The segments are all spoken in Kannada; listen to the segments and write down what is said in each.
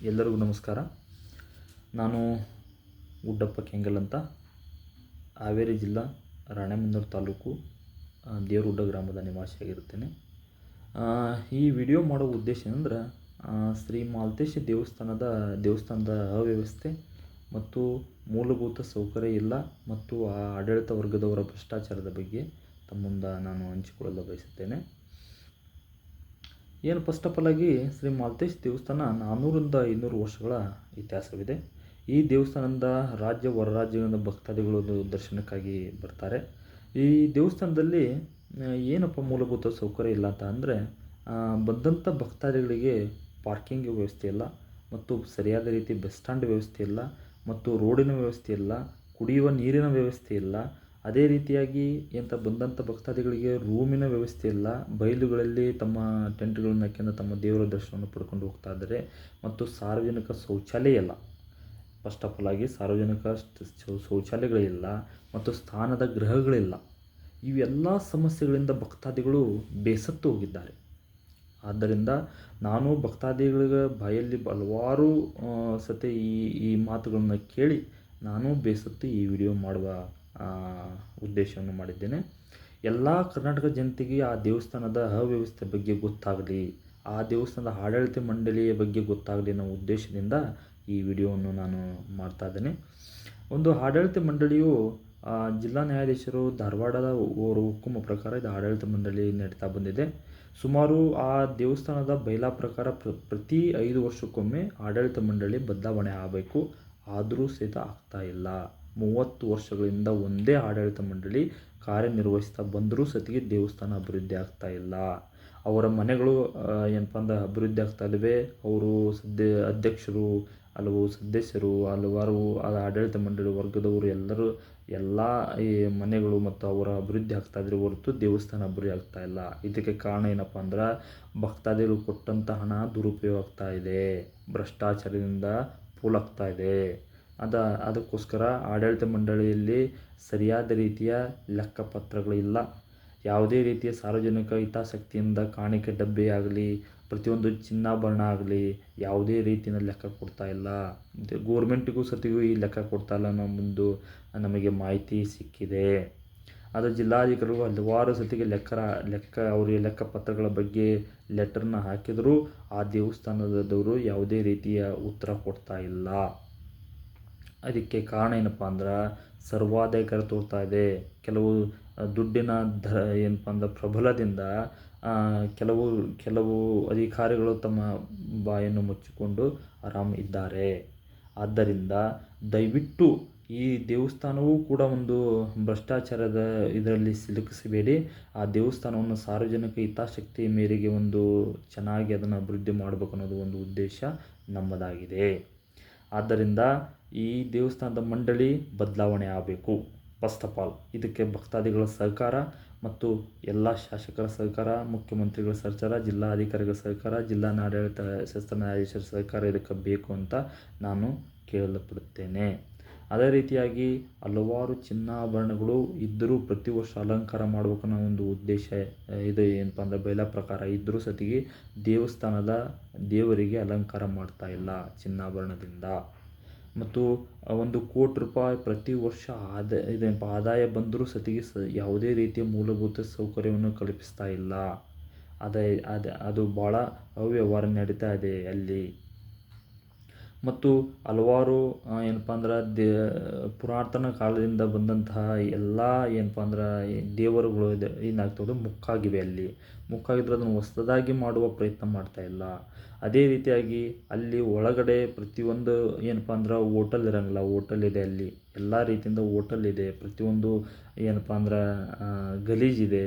ಎಲ್ಲರಿಗೂ ನಮಸ್ಕಾರ. ನಾನು ಗುಡ್ಡಪ್ಪ ಕೆಂಗಲ್ ಅಂತ. ಹಾವೇರಿ ಜಿಲ್ಲಾ ರಾಣೆಬೆನ್ನೂರು ತಾಲೂಕು ದೇವರುಡ್ಡ ಗ್ರಾಮದ ನಿವಾಸಿಯಾಗಿರುತ್ತೇನೆ. ಈ ವಿಡಿಯೋ ಮಾಡೋ ಉದ್ದೇಶ ಏನಂದ್ರೆ ಶ್ರೀ ಮಾಲ್ತೇಶ ದೇವಸ್ಥಾನದ ದೇವಸ್ಥಾನದ ಅವ್ಯವಸ್ಥೆ ಮತ್ತು ಮೂಲಭೂತ ಸೌಕರ್ಯ ಇಲ್ಲ ಮತ್ತು ಆ ಆಡಳಿತ ವರ್ಗದವರ ಭ್ರಷ್ಟಾಚಾರದ ಬಗ್ಗೆ ತಮ್ಮ ಮುಂದೆ ನಾನು ಹಂಚಿಕೊಳ್ಳಲು ಬಯಸುತ್ತೇನೆ. ಏನು ಫಸ್ಟ್ ಆಫ್ ಆಲ್ ಆಗಿ ಶ್ರೀ ಮಾಲ್ತೇಶ್ ದೇವಸ್ಥಾನ ನಾನ್ನೂರಿಂದ ಐನೂರು ವರ್ಷಗಳ ಇತಿಹಾಸವಿದೆ. ಈ ದೇವಸ್ಥಾನದ ರಾಜ್ಯ ಹೊರ ರಾಜ್ಯಗಳಿಂದ ಭಕ್ತಾದಿಗಳು ದರ್ಶನಕ್ಕಾಗಿ ಬರ್ತಾರೆ. ಈ ದೇವಸ್ಥಾನದಲ್ಲಿ ಏನಪ್ಪ ಮೂಲಭೂತ ಸೌಕರ್ಯ ಇಲ್ಲ ಅಂತ ಅಂದರೆ ಬಂದಂಥ ಭಕ್ತಾದಿಗಳಿಗೆ ಪಾರ್ಕಿಂಗ್ ವ್ಯವಸ್ಥೆ ಇಲ್ಲ ಮತ್ತು ಸರಿಯಾದ ರೀತಿ ಬಸ್ ಸ್ಟ್ಯಾಂಡ್ ವ್ಯವಸ್ಥೆ ಇಲ್ಲ ಮತ್ತು ರೋಡಿನ ವ್ಯವಸ್ಥೆ ಇಲ್ಲ, ಕುಡಿಯುವ ನೀರಿನ ವ್ಯವಸ್ಥೆ ಇಲ್ಲ ಅದೇ ರೀತಿಯಾಗಿ ಎಂಥ ಬಂದಂಥ ಭಕ್ತಾದಿಗಳಿಗೆ ರೂಮಿನ ವ್ಯವಸ್ಥೆ ಇಲ್ಲ. ಬಯಲುಗಳಲ್ಲಿ ತಮ್ಮ ಟೆಂಟ್ಗಳನ್ನು ಹಾಕ್ಯಂಡು ತಮ್ಮ ದೇವರ ದರ್ಶನವನ್ನು ಪಡ್ಕೊಂಡು ಹೋಗ್ತಾ ಇದ್ದಾರೆ. ಮತ್ತು ಸಾರ್ವಜನಿಕ ಶೌಚಾಲಯ ಇಲ್ಲ. ಫಸ್ಟ್ ಆಫ್ ಆಲ್ ಆಗಿ ಸಾರ್ವಜನಿಕ ಶೌಚಾಲಯಗಳಿಲ್ಲ ಮತ್ತು ಸ್ಥಾನದ ಗೃಹಗಳಿಲ್ಲ ಇವೆಲ್ಲ ಸಮಸ್ಯೆಗಳಿಂದ ಭಕ್ತಾದಿಗಳು ಬೇಸತ್ತು ಹೋಗಿದ್ದಾರೆ. ಆದ್ದರಿಂದ ನಾನು ಭಕ್ತಾದಿಗಳ ಬಾಯಲ್ಲಿ ಹಲವಾರು ಸತಿ ಈ ಈ ಮಾತುಗಳನ್ನು ಕೇಳಿ ನಾನು ಬೇಸತ್ತು ಈ ವಿಡಿಯೋ ಮಾಡುವ ಉದ್ದೇಶವನ್ನು ಮಾಡಿದ್ದೇನೆ. ಎಲ್ಲ ಕರ್ನಾಟಕ ಜನತೆಗೆ ಆ ದೇವಸ್ಥಾನದ ಅವ್ಯವಸ್ಥೆ ಬಗ್ಗೆ ಗೊತ್ತಾಗಲಿ, ಆ ದೇವಸ್ಥಾನದ ಆಡಳಿತ ಮಂಡಳಿಯ ಬಗ್ಗೆ ಗೊತ್ತಾಗಲಿ ಅನ್ನೋ ಉದ್ದೇಶದಿಂದ ಈ ವಿಡಿಯೋವನ್ನು ನಾನು ಮಾಡ್ತಾ ಇದ್ದೇನೆ. ಒಂದು ಆಡಳಿತ ಮಂಡಳಿಯು ಜಿಲ್ಲಾ ನ್ಯಾಯಾಧೀಶರು ಧಾರವಾಡದ ಓರು ಹುಕ್ಕುಮ ಪ್ರಕಾರ ಇದು ಆಡಳಿತ ಮಂಡಳಿ ನಡೀತಾ ಬಂದಿದೆ. ಸುಮಾರು ಆ ದೇವಸ್ಥಾನದ ಬೈಲಾ ಪ್ರಕಾರ ಪ್ರ, ಪ್ರತಿ ಐದು ವರ್ಷಕ್ಕೊಮ್ಮೆ ಆಡಳಿತ ಮಂಡಳಿ ಬದಲಾವಣೆ ಆಗಬೇಕು. ಆದರೂ ಸಹಿತ ಆಗ್ತಾ ಇಲ್ಲ. ಮೂವತ್ತು ವರ್ಷಗಳಿಂದ ಒಂದೇ ಆಡಳಿತ ಮಂಡಳಿ ಕಾರ್ಯನಿರ್ವಹಿಸ್ತಾ ಬಂದರೂ ಸತಿಗೆ ದೇವಸ್ಥಾನ ಅಭಿವೃದ್ಧಿ ಆಗ್ತಾ ಇಲ್ಲ. ಅವರ ಮನೆಗಳು ಏನಪ್ಪ ಅಂದ್ರೆ ಅಭಿವೃದ್ಧಿ ಆಗ್ತಾ ಇದ್ದಾವೆ ಅವರು ಸದ್ಯ ಅಧ್ಯಕ್ಷರು ಹಲವು ಸದಸ್ಯರು, ಹಲವಾರು ಆಡಳಿತ ಮಂಡಳಿ ವರ್ಗದವರು ಎಲ್ಲರೂ ಎಲ್ಲ ಈ ಮನೆಗಳು ಮತ್ತು ಅವರ ಅಭಿವೃದ್ಧಿ ಆಗ್ತಾ ಇದ್ರೆ ಹೊರತು ದೇವಸ್ಥಾನ ಅಭಿವೃದ್ಧಿ ಆಗ್ತಾ ಇಲ್ಲ. ಇದಕ್ಕೆ ಕಾರಣ ಏನಪ್ಪ ಅಂದ್ರೆ ಭಕ್ತಾದಿಗಳು ಕೊಟ್ಟಂಥ ಹಣ ದುರುಪಯೋಗ ಆಗ್ತಾ ಇದೆ. ಭ್ರಷ್ಟಾಚಾರದಿಂದ ಪೋಲಾಗ್ತಾ ಇದೆ. ಅದ, ಅದಕ್ಕೋಸ್ಕರ ಆಡಳಿತ ಮಂಡಳಿಯಲ್ಲಿ ಸರಿಯಾದ ರೀತಿಯ ಲೆಕ್ಕಪತ್ರಗಳಿಲ್ಲ. ಯಾವುದೇ ರೀತಿಯ ಸಾರ್ವಜನಿಕ ಹಿತಾಸಕ್ತಿಯಿಂದ ಕಾಣಿಕೆ ಡಬ್ಬಿ ಆಗಲಿ ಪ್ರತಿಯೊಂದು ಚಿನ್ನಾಭರಣ ಆಗಲಿ ಯಾವುದೇ ರೀತಿಯ ಲೆಕ್ಕ ಕೊಡ್ತಾ ಇಲ್ಲ. ಗೋರ್ಮೆಂಟಿಗೂ ಸತಿಗೂ ಈ ಲೆಕ್ಕ ಕೊಡ್ತಾ ಇಲ್ಲ ಅನ್ನೋ ನಮಗೆ ಮಾಹಿತಿ ಸಿಕ್ಕಿದೆ. ಅದು ಜಿಲ್ಲಾಧಿಕಾರಿಗಳು ಹಲವಾರು ಸತಿಗೆ ಲೆಕ್ಕ ಲೆಕ್ಕ, ಅವರಿಗೆ ಲೆಕ್ಕಪತ್ರಗಳ ಬಗ್ಗೆ ಲೆಟರ್ನ ಹಾಕಿದರೂ. ಆ ದೇವಸ್ಥಾನದವರು ಯಾವುದೇ ರೀತಿಯ ಉತ್ತರ ಕೊಡ್ತಾ ಇಲ್ಲ. ಅದಕ್ಕೆ ಕಾರಣ ಏನಪ್ಪ ಅಂದ್ರೆ ಸರ್ವಾಧಿಕಾರ ತೋರ್ತಾ ಇದೆ. ಕೆಲವು ದುಡ್ಡಿನ ಧ ಏನಪ್ಪ ಅಂದ್ರೆ ಪ್ರಬಲದಿಂದ ಕೆಲವು ಕೆಲವು ಅಧಿಕಾರಿಗಳು ತಮ್ಮ ಬಾಯನ್ನು ಮುಚ್ಚಿಕೊಂಡು ಆರಾಮ್ ಇದ್ದಾರೆ. ಆದ್ದರಿಂದ ದಯವಿಟ್ಟು ಈ ದೇವಸ್ಥಾನವೂ ಕೂಡ ಒಂದು ಭ್ರಷ್ಟಾಚಾರದ ಇದರಲ್ಲಿ ಸಿಲುಕಿಸಬೇಡಿ. ಆ ದೇವಸ್ಥಾನವನ್ನು ಸಾರ್ವಜನಿಕ ಹಿತಾಸಕ್ತಿ ಮೇರೆಗೆ ಒಂದು ಚೆನ್ನಾಗಿ ಅದನ್ನು ಅಭಿವೃದ್ಧಿ ಮಾಡಬೇಕು ಅನ್ನೋದು ಒಂದು ಉದ್ದೇಶ ನಮ್ಮದಾಗಿದೆ. ಆದ್ದರಿಂದ ಈ ದೇವಸ್ಥಾನದ ಮಂಡಳಿ ಬದಲಾವಣೆ ಆಗಬೇಕು. ಫಸ್ಟ್ ಆಫ್ ಆಲ್ ಇದಕ್ಕೆ ಭಕ್ತಾದಿಗಳ ಸಹಕಾರ ಮತ್ತು ಎಲ್ಲ ಶಾಸಕರ ಸಹಕಾರ, ಮುಖ್ಯಮಂತ್ರಿಗಳ ಸಹಕಾರ, ಜಿಲ್ಲಾಧಿಕಾರಿಗಳ ಸಹಕಾರ ಜಿಲ್ಲಾ ನಾಡಳಿತ ಶಸ್ತ್ರ ನ್ಯಾಯಾಧೀಶರ ಸಹಕಾರ ಇದಕ್ಕೆ ಬೇಕು ಅಂತ ನಾನು ಕೇಳಲ್ಪಡುತ್ತೇನೆ. ಅದೇ ರೀತಿಯಾಗಿ ಹಲವಾರು ಚಿನ್ನಾಭರಣಗಳು ಇದ್ದರೂ ಪ್ರತಿ ವರ್ಷ ಅಲಂಕಾರ ಮಾಡಬೇಕು ಅನ್ನೋ ಒಂದು ಉದ್ದೇಶ ಇದೆ. ಏನಪ್ಪ ಅಂದರೆ ಬೈಲ ಪ್ರಕಾರ ಇದ್ದರೂ ಸತಿಗೆ ದೇವಸ್ಥಾನದ ದೇವರಿಗೆ ಅಲಂಕಾರ ಮಾಡ್ತಾ ಇಲ್ಲ ಚಿನ್ನಾಭರಣದಿಂದ. ಮತ್ತು ಒಂದು ಕೋಟಿ ರೂಪಾಯಿ ಪ್ರತಿ ವರ್ಷ ಆದಾಯ ಇದೇನಪ್ಪ, ಆದಾಯ ಬಂದರೂ ಸತಿಗೆ ಸ, ಯಾವುದೇ ರೀತಿಯ ಮೂಲಭೂತ ಸೌಕರ್ಯವನ್ನು ಕಲ್ಪಿಸ್ತಾ ಇಲ್ಲ. ಅದೇ, ಅದು ಅದು ಭಾಳ ಅವ್ಯವಹಾರ ನಡೀತಾ ಇದೆ ಅಲ್ಲಿ. ಮತ್ತು ಹಲವಾರು ಏನಪ್ಪ ಅಂದ್ರೆ ದೇ, ಪುರಾತನ ಕಾಲದಿಂದ ಬಂದಂತಹ ಎಲ್ಲ ಏನಪ್ಪ ಅಂದ್ರೆ ದೇವರುಗಳು ಇದೆ, ಏನಾಗ್ತದೆ, ಮುಕ್ಕಾಗಿವೆ ಅಲ್ಲಿ. ಮುಕ್ಕಾಗಿದ್ರೆ ಅದನ್ನು ಹೊಸದಾಗಿ ಮಾಡುವ ಪ್ರಯತ್ನ ಮಾಡ್ತಾ ಇಲ್ಲ. ಅದೇ ರೀತಿಯಾಗಿ ಅಲ್ಲಿ ಒಳಗಡೆ ಪ್ರತಿಯೊಂದು ಏನಪ್ಪ ಅಂದ್ರೆ ಹೋಟೆಲ್ ಇರೋಂಗಿಲ್ಲ, ಹೋಟೆಲ್ ಇದೆ ಅಲ್ಲಿ. ಎಲ್ಲ ರೀತಿಯಿಂದ ಹೋಟೆಲ್ ಇದೆ, ಪ್ರತಿಯೊಂದು ಏನಪ್ಪ ಅಂದ್ರೆ ಗಲೀಜಿದೆ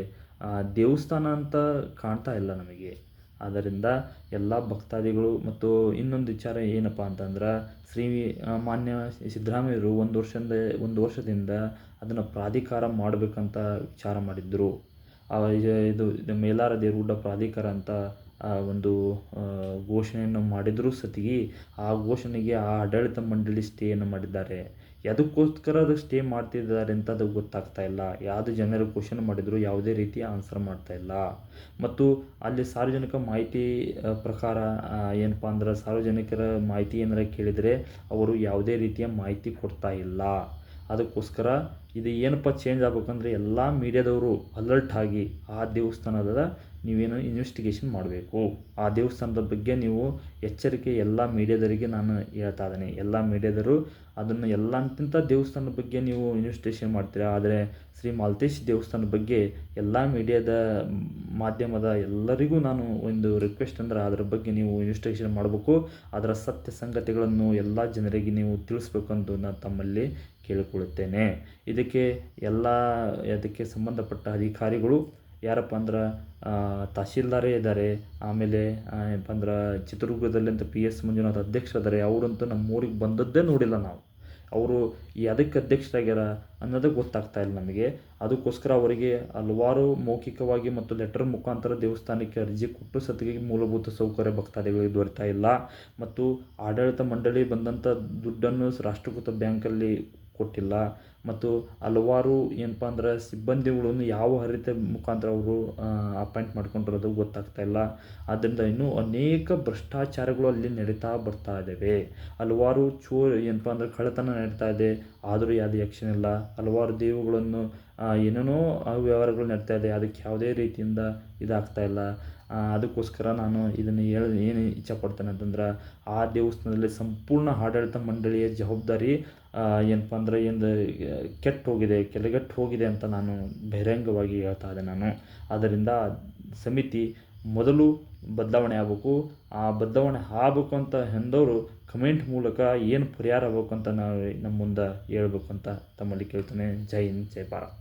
ದೇವಸ್ಥಾನ ಅಂತ ಕಾಣ್ತಾ ಇಲ್ಲ ನಮಗೆ. ಆದ್ದರಿಂದ ಎಲ್ಲ ಭಕ್ತಾದಿಗಳು ಮತ್ತು ಇನ್ನೊಂದು ವಿಚಾರ ಏನಪ್ಪ ಅಂತಂದ್ರೆ ಶ್ರೀ ಮಾನ್ಯ ಸಿದ್ದರಾಮಯ್ಯರು ಒಂದು ವರ್ಷದಿಂದ ಒಂದು ವರ್ಷದಿಂದ ಅದನ್ನು ಪ್ರಾಧಿಕಾರ ಮಾಡಬೇಕಂತ ವಿಚಾರ ಮಾಡಿದ್ದರು ಇದು- ಇದು ಮೇಲಾರ ದೇವರುಗುಡ್ಡ ಪ್ರಾಧಿಕಾರ ಅಂತ ಒಂದು ಘೋಷಣೆಯನ್ನು ಮಾಡಿದರೂ ಸತಿಗೆ. ಆ ಘೋಷಣೆಗೆ ಆ ಆಡಳಿತ ಮಂಡಳಿ ಸ್ಟೇಯನ್ನು ಮಾಡಿದ್ದಾರೆ. ಅದಕ್ಕೋಸ್ಕರ ಅದು ಸ್ಟೇ ಮಾಡ್ತಿದ್ದಾರೆ ಅಂತ ಅದು ಗೊತ್ತಾಗ್ತಾ ಇಲ್ಲ. ಯಾವುದು ಜನರು ಕ್ವಶನ್ ಮಾಡಿದರೂ ಯಾವುದೇ ರೀತಿಯ ಆನ್ಸರ್ ಮಾಡ್ತಾ ಇಲ್ಲ. ಮತ್ತು ಅಲ್ಲಿ ಸಾರ್ವಜನಿಕ ಮಾಹಿತಿ ಪ್ರಕಾರ ಏನಪ್ಪ ಅಂದ್ರೆ ಸಾರ್ವಜನಿಕರ ಮಾಹಿತಿ ಏನಾರ ಕೇಳಿದರೆ ಅವರು ಯಾವುದೇ ರೀತಿಯ ಮಾಹಿತಿ ಕೊಡ್ತಾ ಇಲ್ಲ. ಅದಕ್ಕೋಸ್ಕರ ಇದು ಏನಪ್ಪ ಚೇಂಜ್ ಆಗ್ಬೇಕಂದ್ರೆ ಎಲ್ಲ ಮೀಡಿಯಾದವರು ಅಲರ್ಟ್ ಆಗಿ ಆ ದೇವಸ್ಥಾನದ ನೀವೇನು ಇನ್ವೆಸ್ಟಿಗೇಷನ್ ಮಾಡಬೇಕು. ಆ ದೇವಸ್ಥಾನದ ಬಗ್ಗೆ ನೀವು ಎಚ್ಚರಿಕೆ ಎಲ್ಲ ಮೀಡಿಯಾದವರಿಗೆ ನಾನು ಹೇಳ್ತಾ ಇದ್ದೀನಿ. ಎಲ್ಲ ಮೀಡಿಯಾದರು ಅದನ್ನು ಎಲ್ಲ ಅಂತಿಂತ ದೇವಸ್ಥಾನದ ಬಗ್ಗೆ ನೀವು ಇನ್ವೆಸ್ಟಿಗೇಷನ್ ಮಾಡ್ತೀರಾ? ಆದರೆ ಶ್ರೀ ಮಾಲ್ತೇಶ್ ದೇವಸ್ಥಾನದ ಬಗ್ಗೆ ಎಲ್ಲ ಮೀಡಿಯಾದ ಮಾಧ್ಯಮದ ಎಲ್ಲರಿಗೂ ನಾನು ಒಂದು ರಿಕ್ವೆಸ್ಟ್ ಅಂದರೆ ಅದರ ಬಗ್ಗೆ ನೀವು ಇನ್ವೆಸ್ಟಿಗೇಷನ್ ಮಾಡಬೇಕು. ಅದರ ಸತ್ಯ ಸಂಗತಿಗಳನ್ನು ಎಲ್ಲ ಜನರಿಗೆ ನೀವು ತಿಳಿಸ್ಬೇಕಂತ ನಾನು ತಮ್ಮಲ್ಲಿ ಕೇಳಿಕೊಳ್ಳುತ್ತೇನೆ. ಇದಕ್ಕೆ ಎಲ್ಲ ಅದಕ್ಕೆ ಸಂಬಂಧಪಟ್ಟ ಅಧಿಕಾರಿಗಳು ಯಾರಪ್ಪ ಅಂದ್ರೆ ತಹಶೀಲ್ದಾರೇ ಇದ್ದಾರೆ. ಆಮೇಲೆ ಏನಪ್ಪ ಅಂದ್ರೆ, ಚಿತ್ರದುರ್ಗದಲ್ಲಿ ಅಂತ ಪಿ ಎಸ್ ಮಂಜುನಾಥ್ ಅಧ್ಯಕ್ಷ ಇದ್ದಾರೆ. ಅವರಂತೂ ನಮ್ಮ ಊರಿಗೆ ಬಂದದ್ದೇ ನೋಡಿಲ್ಲ ನಾವು. ಅವರು ಅದಕ್ಕೆ ಅಧ್ಯಕ್ಷರಾಗ್ಯಾರ ಅನ್ನೋದು ಗೊತ್ತಾಗ್ತಾ ಇಲ್ಲ ನಮಗೆ. ಅದಕ್ಕೋಸ್ಕರ ಅವರಿಗೆ ಹಲವಾರು ಮೌಖಿಕವಾಗಿ ಮತ್ತು ಲೆಟರ್ ಮುಖಾಂತರ ದೇವಸ್ಥಾನಕ್ಕೆ ಅರ್ಜಿ ಕೊಟ್ಟು ಸತ್ತಿಗೆ ಮೂಲಭೂತ ಸೌಕರ್ಯ ಭಕ್ತಾದಿಗಳಿಗೆ ದೊರೆತಾ ಇಲ್ಲ. ಮತ್ತು ಆಡಳಿತ ಮಂಡಳಿ ಬಂದಂಥ ದುಡ್ಡನ್ನು ರಾಷ್ಟ್ರೀಕೃತ ಬ್ಯಾಂಕಲ್ಲಿ ಕೊಟ್ಟಿಲ್ಲ. ಮತ್ತು ಹಲವಾರು ಏನಪ್ಪ ಅಂದ್ರೆ ಸಿಬ್ಬಂದಿಗಳನ್ನು ಯಾವ ಹರಿತ ಮುಖಾಂತರ ಅವರು ಅಪಾಯಿಂಟ್ ಮಾಡ್ಕೊಂಡಿರೋದು ಗೊತ್ತಾಗ್ತಾ ಇಲ್ಲ. ಆದ್ದರಿಂದ ಇನ್ನೂ ಅನೇಕ ಭ್ರಷ್ಟಾಚಾರಗಳು ಅಲ್ಲಿ ನಡೀತಾ ಬರ್ತಾ ಇದ್ದಾವೆ ಹಲವಾರು ಚೋ ಏನಪ್ಪ ಅಂದ್ರೆ ಕಳ್ಳತನ ನಡೀತಾ ಇದೆ. ಆದರೂ ಯಾವುದೇ ಯಕ್ಷನ್ ಇಲ್ಲ. ಹಲವಾರು ದೇವುಗಳನ್ನು ಏನೇನೋ ಅವ್ಯವಹಾರಗಳು ನಡೀತಾ ಇದೆ. ಅದಕ್ಕೆ ಯಾವುದೇ ರೀತಿಯಿಂದ ಇದಾಗ್ತಾ ಇಲ್ಲ. ಅದಕ್ಕೋಸ್ಕರ ನಾನು ಇದನ್ನು ಹೇಳ, ಏನು ಇಚ್ಛೆಪಡ್ತೇನೆ ಅಂತಂದ್ರೆ ಆ ದೇವಸ್ಥಾನದಲ್ಲಿ ಸಂಪೂರ್ಣ ಆಡಳಿತ ಮಂಡಳಿಯ ಜವಾಬ್ದಾರಿ ಏನಪ್ಪ ಅಂದರೆ ಏನು ಕೆಟ್ಟು ಹೋಗಿದೆ, ಕೆಳಗೆಟ್ಟು ಹೋಗಿದೆ ಅಂತ ನಾನು ಬಹಿರಂಗವಾಗಿ ಹೇಳ್ತಾ ಇದೆ ನಾನು. ಆದ್ದರಿಂದ ಸಮಿತಿ ಮೊದಲು ಬದಲಾವಣೆ ಆಗಬೇಕು, ಆ ಬದಲಾವಣೆ ಆಗಬೇಕು ಅಂತ ಎಂದವರು ಕಮೆಂಟ್ ಮೂಲಕ ಏನು ಪರಿಹಾರ ಆಗಬೇಕು ಅಂತ ನಾವು ನಮ್ಮ ಮುಂದೆ ಹೇಳ್ಬೇಕು ಅಂತ ತಮ್ಮಲ್ಲಿ ಕೇಳ್ತೇನೆ. ಜೈ ಹಿಂದ್, ಜೈ ಭಾರತ್.